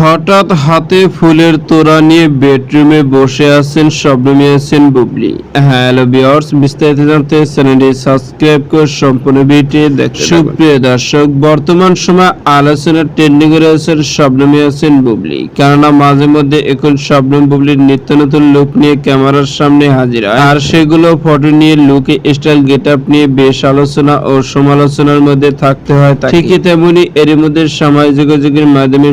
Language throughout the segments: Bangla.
হঠাৎ হাতে ফুলের তোড়া নিয়ে বেডরুমে বসে আছেন শবনম ইয়াসিন বুবলি। হ্যালো বিয়ার্স বিস্তারিত জানতে চ্যানেলটি সাবস্ক্রাইব করে সম্পূর্ণ ভিডিওটি দেখতে সুপ্রিয় দর্শক, বর্তমান সময় আলোচনার ট্রেন্ডিং রয়েছেন শবনম ইয়াসিন বুবলি। কেননা মাঝে মধ্যে এখন শবনম বুবলির নিত্য নতুন লুক নিয়ে ক্যামেরার সামনে হাজির হয়। আর সেগুলো ফটো নিয়ে লুকে স্টাইল গেট আপ নিয়ে বেশ আলোচনা ও সমালোচনার মধ্যে থাকতে হয়। ঠিকই তেমনি এর মধ্যে সামাজিক যোগাযোগের মাধ্যমে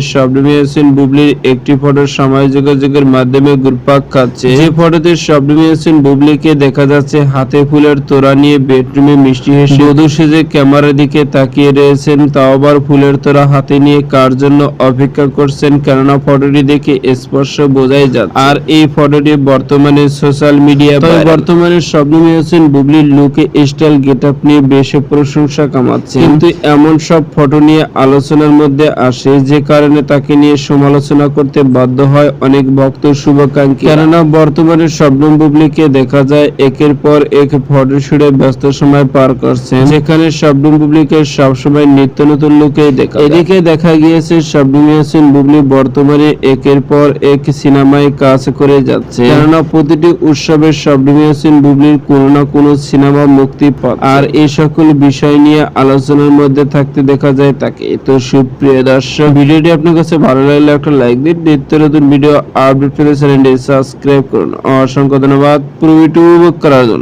ইয়াসিন বুবলির একটি ফটো সামাজিক যোগাযোগের মাধ্যমে ঘুরপাক খাচ্ছে। যে ফটোতে শবনম ইয়াসিন বুবলিকে দেখা যাচ্ছে হাতে ফুলের তোড়া নিয়ে বেডরুমে মিষ্টি হেসে। বধূ সেজে ক্যামেরার দিকে তাকিয়ে রয়েছেন তাও আবার ফুলের তোড়া হাতে নিয়ে কার জন্য অপেক্ষা করছেন কেননা ফটোটি দেখে স্পষ্ট বোঝাই যাচ্ছে। আর এই ফটোটি বর্তমানে সোশ্যাল মিডিয়া বর্তমানে শবনম ইয়াসিন বুবলির লুকে স্টাইল গেট আপ নিয়ে বেশ প্রশংসা কামাচ্ছে। কিন্তু এমন সব ফটো নিয়ে আলোচনার মধ্যে আসে যে কারণে তাকে নিয়ে সমালোচনা করতে বাধ্য হয় অনেক ভক্ত শুভাকাঙ্ক্ষী। কেননা বর্তমানে শবনম বুবলিকে দেখা যায় একের পর এক ফটো শুটে ব্যস্ত সময় পার করছেন। যেখানে শবনম বুবলিকে সবসময় নিত্য নতুন লুকেই দেখা এদিকে দেখা গিয়েছে শবনম ইয়াসিন বুবলি বর্তমানে একের পর এক সিনেমায় কাজ করে যাচ্ছে। কেননা প্রতিটি উৎসবে শবনম ইয়াসিন বুবলির কোনো না কোনো সিনেমা মুক্তি পায় আর এই সকল বিষয় নিয়ে আলোচনার মধ্যে থাকতে দেখা যায় তাকে। তো সুপ্রিয় দর্শক, ভিডিওটি আপনার কাছে ভালো লাগলে একটা লাইক দিন নিত্য নতুন ভিডিও আপডেট পেতে চ্যানেলটি সাবস্ক্রাইব করুন। অসংখ্য ধন্যবাদ। পুরো ইউটিউব করার জন্য।